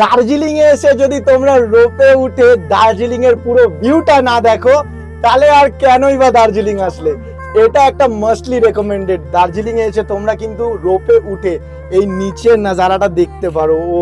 দার্জিলিং এ এসে যদি তোমরা রোপে উঠে দার্জিলিং এর পুরো ভিউটা না দেখো, তাহলে আর কেনই বা দার্জিলিং আসলে? এটা একটা মাস্টলি রেকমেন্ডেড দার্জিলিং এ এসে তোমরা কিন্তু রোপে উঠে এই নিচের নাজারাটা দেখতে পারো। ও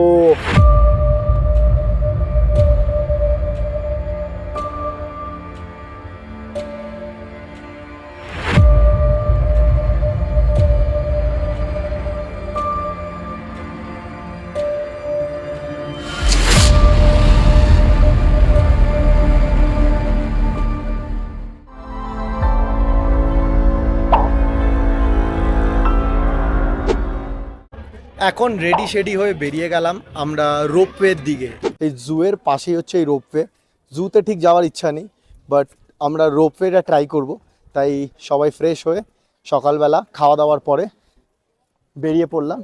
এখন রেডি শেডি হয়ে বেরিয়ে গেলাম আমরা রোপওয়ের দিকে। এই জুয়ের পাশেই হচ্ছে এই রোপওয়ে। জুতে ঠিক যাওয়ার ইচ্ছা নেই বাট আমরা রোপওয়েটা ট্রাই করব। তাই সবাই ফ্রেশ হয়ে সকালবেলা খাওয়া দাওয়ার পরে বেরিয়ে পড়লাম।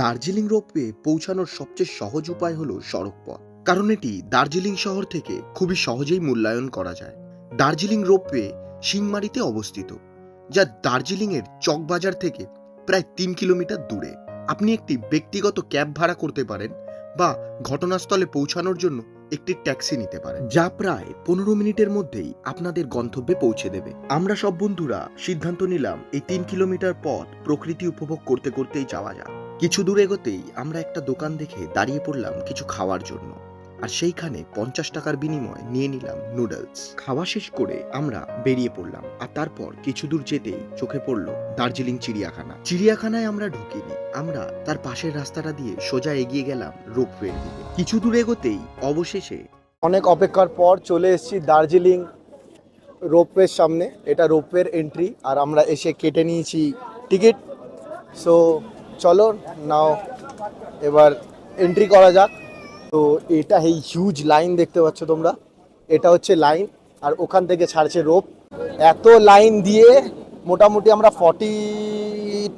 দার্জিলিং রোপওয়ে পৌঁছানোর সবচেয়ে সহজ উপায় হলো সড়ক পথ কারণ এটি দার্জিলিং শহর থেকে খুবই সহজেই মূল্যায়ন করা যায়। দার্জিলিং রোপওয়ে সিংমারিতে অবস্থিত যা দার্জিলিংয়ের চকবাজার থেকে প্রায় তিন কিলোমিটার দূরে। আপনি একটি ব্যক্তিগত ক্যাব ভাড়া করতে পারেন বা ঘটনাস্থলে পৌঁছানোর জন্য একটি ট্যাক্সি নিতে পারেন, যা প্রায় পনেরো মিনিটের মধ্যেই আপনাদের গন্তব্যে পৌঁছে দেবে। আমরা সব বন্ধুরা সিদ্ধান্ত নিলাম এই তিন কিলোমিটার পথ প্রকৃতি উপভোগ করতে করতেই যাওয়া যাক। কিছু দূর এগোতেই আমরা একটা দোকান দেখে দাঁড়িয়ে পড়লাম কিছু খাওয়ার জন্য। আর সেইখানে পঞ্চাশ টাকার বিনিময়ে নিয়ে নিলাম নুডলস খাওয়া শেষ করে আমরা বেরিয়ে পড়লাম আর তারপর কিছু দূর যেতেই চোখে পড়ল দার্জিলিং চিড়িয়াখানা। চিড়িয়াখানায় আমরা ঢুকিনি। আমরা তার পাশের রাস্তাটা দিয়ে সোজা এগিয়ে গেলাম রোপওয়ের দিকে। কিছু দূর এগোতেই অবশেষে অনেক অপেক্ষার পর চলে এসেছি দার্জিলিং রোপওয়ের সামনে। এটা রোপওয়ের এন্ট্রি আর আমরা এসে কেটে নিয়েছি টিকিট সো চলো নাও এবার এন্ট্রি করা যাক। তো এটা এই হিউজ লাইন দেখতে পাচ্ছ তোমরা। এটা হচ্ছে লাইন আর ওখান থেকে ছাড়ছে রোপ এত লাইন দিয়ে মোটামুটি আমরা forty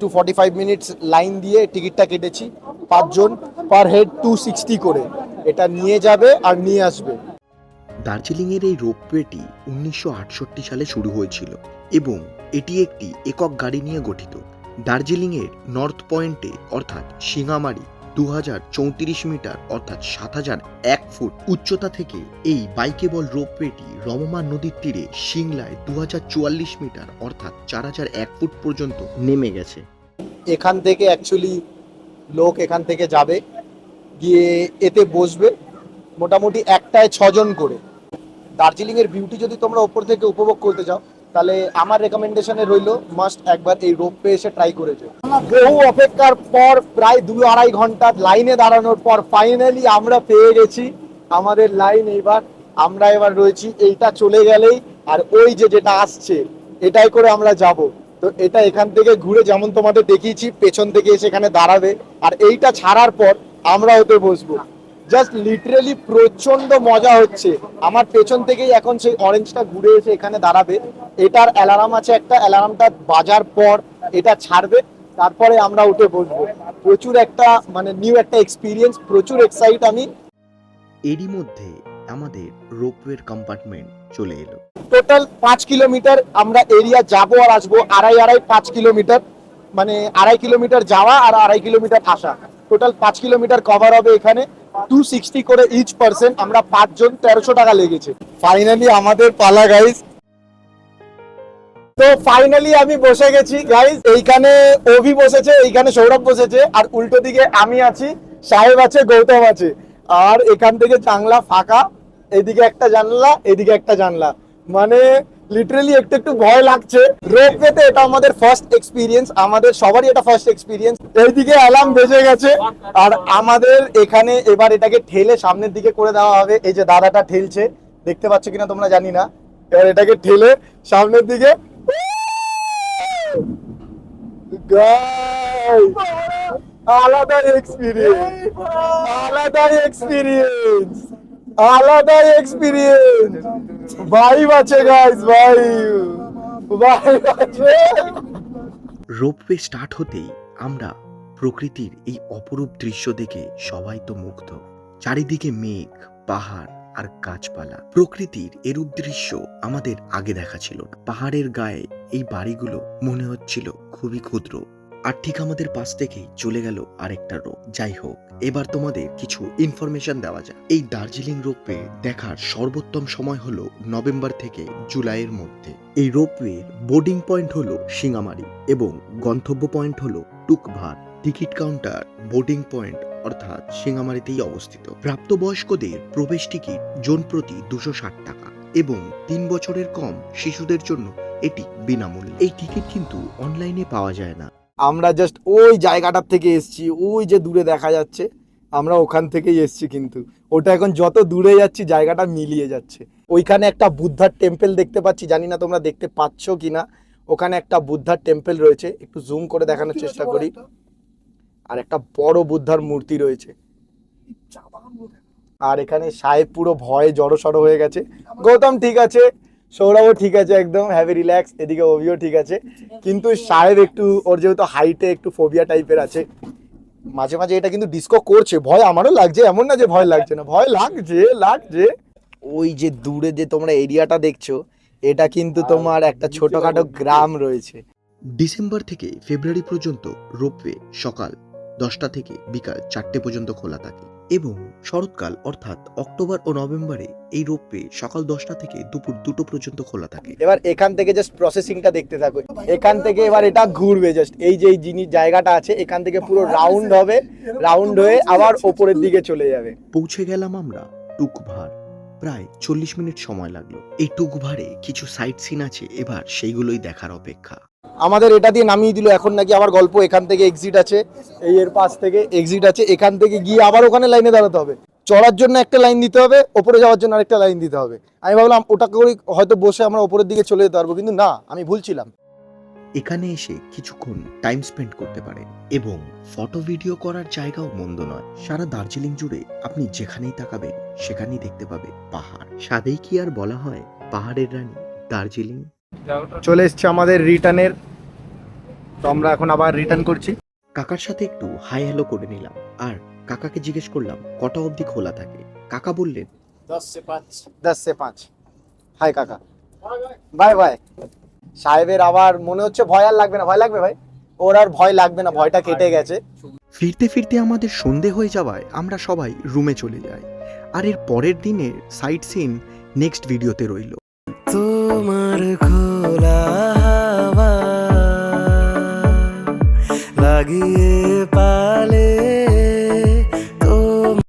two forty five minutes line দিয়ে টিকিটটা কেটেছি পাঁচজন পার হেড টু সিক্সটি করে। এটা নিয়ে যাবে আর নিয়ে আসবে। দার্জিলিংয়ের এই রোপওয়েটি উনিশশো আটষট্টি সালে শুরু হয়েছিল এবং এটি একটি একক গাড়ি নিয়ে গঠিত। দার্জিলিংয়ের নর্থ পয়েন্টে অর্থাৎ সিঙ্গামারি দু হাজার চৌত্রিশ মিটার, অর্থাৎ সাত হাজার এক ফুট উচ্চতা থেকে এই বাইকেবল রোপওয়েটি রমমান নদীর তীরে সিংলায় দু হাজার চুয়াল্লিশ মিটার, অর্থাৎ চার হাজার এক ফুট পর্যন্ত নেমে গেছে। এখান থেকে অ্যাকচুয়ালি লোক এখান থেকে যাবে, গিয়ে এতে বসবে মোটামুটি একটায় ছজন করে। দার্জিলিংয়ের বিউটি যদি তোমরা ওপর থেকে উপভোগ করতে চাও তাহলে আমার রেকমেন্ডেশনে রইল মাস্ট একবার এই রোপে এসে ট্রাই করেছে বহু অপেক্ষার পর প্রায় দু আড়াই ঘণ্টা লাইনে দাঁড়ানোর পর ফাইনালি আমরা পেয়ে গেছি আমাদের লাইন এইবার আমরা এবার রয়েছি, এইটা চলে গেলেই আর ওই যে যেটা আসছে, এটাই করে আমরা যাব। তো এটা এখান থেকে ঘুরে যেমন তোমাদের দেখিয়েছি, পেছন থেকে এসে এখানে দাঁড়াবে। আর এইটা ছাড়ার পর আমরা ওতে বসবো। জাস্ট লিটারেলি প্রচণ্ড মজা হচ্ছে। আমার পেছন থেকেই এখন সেই অরেঞ্জটা ঘুরে এসে এখানে দাঁড়াবে। এটার অ্যালার্ম আছে একটা অ্যালার্মটা বাজার পর এটা ছাড়বে তারপরে আমরা উঠে বসবো। প্রচুর একটা মানে নিউ একটা এক্সপিরিয়েন্স প্রচুর এক্সাইট আমি। এরই মধ্যে আমাদের রোপওয়ের কম্পার্টমেন্ট চলে এলো। টোটাল পাঁচ কিলোমিটার আমরা এরিয়া যাব আর আসব আড়াই আড়াই পাঁচ কিলোমিটার মানে আড়াই কিলোমিটার যাওয়া আর আড়াই কিলোমিটার আসা। টোটাল পাঁচ কিলোমিটার কভার হবে এখানে। টু সিক্সটি করে ইচ পার্সন আমরা পাঁচজন তেরোশো টাকা লেগেছে। ফাইনালি আমাদের পালা গাইজ তো ফাইনালি আমি বসে গেছি গাইজ এইখানে অভি বসেছে, এইখানে সৌরভ বসেছে, আর উল্টো দিকে আমি আছি, সাহেব আছে, গৌতম আছে। আর এখান থেকে জানলা ফাঁকা, এদিকে একটা জানলা, এদিকে একটা জানলা। মানে লিটারালি একটু একটু ভয় লাগছে। রোপওয়েতে এটা আমাদের ফার্স্ট এক্সপিরিয়েন্স আমাদের সবারই এটা ফার্স্ট এক্সপিরিয়েন্স এইদিকে অ্যালার্ম বেজে গেছে। আর আমাদের এখানে এবার এটাকে ঠেলে সামনের দিকে করে দেওয়া হবে। এই যে দাদাটা ঠেলছে, দেখতে পাচ্ছ কিনা তোমরা জানি না। এবার এটাকে ঠেলে সামনের দিকে। আলাদা এক্সপিরিয়েন্স আলাদা এক্সপিরিয়েন্স আলাদা এক্সপিরিয়েন্স ভাইব আছে গাইস ভাই ভাইব আছে. রোপওয়ে স্টার্ট হতেই আমরা প্রকৃতির এই অপরূপ দৃশ্য দেখে সবাই তো মুগ্ধ। চারিদিকে মেঘ, পাহাড় আর গাছপালা। প্রকৃতির এরূপ দৃশ্য আমাদের আগে দেখা ছিল না। পাহাড়ের গায়ে এই বাড়িগুলো মনে হচ্ছিল খুবই ক্ষুদ্র। আর ঠিক আমাদের পাশ থেকেই চলে গেল আরেকটা রোপ যাই হোক এবার তোমাদের কিছু ইনফরমেশন দেওয়া যায় এই দার্জিলিং রোপওয়ে দেখার সর্বোত্তম সময় হলো নভেম্বর থেকে জুলাইয়ের মধ্যে। এই রোপওয়ের বোর্ডিং পয়েন্ট হলো সিঙ্গামারি এবং গন্তব্য পয়েন্ট হলো Tukvar. Ticket counter boarding point অর্থাৎ সিঙ্গামারিতেই অবস্থিত। প্রাপ্তবয়স্কদের প্রবেশ টিকিট জন প্রতি দুশো ষাট টাকা এবং তিন বছরের কম শিশুদের জন্য এটি বিনামূল্যে। এই টিকিট কিন্তু অনলাইনে পাওয়া যায় না। আমরা জাস্ট ওই জায়গাটার থেকে এসছি ওই যে দূরে দেখা যাচ্ছে আমরা ওখান থেকেই এসছি কিন্তু। ওটা এখন যত দূরে যাচ্ছি জায়গাটা মিলিয়ে যাচ্ছে। ওইখানে একটা বুদ্ধার টেম্পেল দেখতে পাচ্ছি জানি না তোমরা দেখতে পাচ্ছ কিনা। ওখানে একটা বুদ্ধার টেম্পেল রয়েছে একটু জুম করে দেখানোর চেষ্টা করি। আর একটা বড় বুদ্ধার মূর্তি রয়েছে। আর এখানে সাহেব পুরো ভয়ে জড়ো সড়ো হয়ে গেছে। গৌতম ঠিক আছে? সৌরভও ঠিক আছে একদম হ্যাভি রিল্যাক্স এদিকে অভিও ঠিক আছে। কিন্তু সাহেব একটু ওর যেহেতু হাইটে একটু ফোবিয়া টাইপের আছে মাঝে মাঝে এটা কিন্তু ডিস্কো করছে ভয় আমারও লাগছে এমন না যে ভয় লাগছে না ভয় লাগছে লাগছে। ওই যে দূরে যে তোমরা এরিয়াটা দেখছ এটা কিন্তু তোমার একটা ছোটখাটো গ্রাম রয়েছে। ডিসেম্বর থেকে ফেব্রুয়ারি পর্যন্ত রোপওয়ে সকাল দশটা থেকে বিকাল চারটে পর্যন্ত খোলা থাকে। এবং শরৎকাল অর্থাৎ অক্টোবর ও নভেম্বরে এই রোপওয়ে সকাল দশটা থেকে দুপুর দুটো পর্যন্ত খোলা থাকে। এবার এখান থেকে জাস্ট প্রসেসিংটা দেখতে থাকো এখান থেকে এবার এটা ঘুরবে জাস্ট এই যে জিনিস জায়গাটা আছে এখান থেকে পুরো রাউন্ড হবে। রাউন্ড হয়ে আবার ওপরের দিকে চলে যাবে। পৌঁছে গেলাম আমরা টুকভার। প্রায় চল্লিশ মিনিট সময় লাগল। এই টুকভারে কিছু সাইট সিন আছে এবার সেইগুলোই দেখার অপেক্ষা। আমাদের এটা দিয়ে নামিয়ে দিল। এখন নাকি আবার গল্প এখান থেকে এক্সিট আছে এই এর পাশ থেকে এক্সিট আছে এখান থেকে গিয়ে আবার ওখানে লাইনে দাঁড়াতে হবে। চড়ার জন্য একটা লাইন দিতে হবে ওপরে যাওয়ার জন্য আরেকটা লাইন দিতে হবে। আমি ভাবলাম ওটা করে হয়তো বসে আমরা ওপরের দিকে চলে যেতে পারব কিন্তু না আমি ভুলছিলাম এখানে এসে কিছুক্ষণ টাইম স্পেন্ড করতে পারেন এবং ফটো ভিডিও করার জায়গাও মন্দ নয়। সারা দার্জিলিং জুড়ে আপনি যেখানেই তাকাবেন সেখানেই দেখতে পাবে পাহাড়। সাদেই কি আর বলা হয় পাহাড়ের রানী দার্জিলিং? চলে এসছে আমাদের রিটার্নের তো আমরা এখন আবার রিটার্ন করছি। কাকার সাথে একটু হাই হ্যালো করে নিলাম আর কাকাকে জিজ্ঞেস করলাম কটা অবধি খোলা থাকে? কাকা বললেন দশ সে পাঁচ। দশ সে পাঁচ। হাই কাকা। বাই বাই সাহেবের আবার মনে হচ্ছে ভয় আর লাগবে না ভয় লাগবে ভাই? ওর আর ভয় লাগবে না ভয়টা কেটে গেছে। ফিরতে ফিরতে আমাদের সন্ধে হয়ে যাওয়ায় আমরা সবাই রুমে চলে যাই। আর এর পরের দিনের সাইট সিন নেক্সট ভিডিওতে রইল। তোমার খোলা লাগিয়ে পাল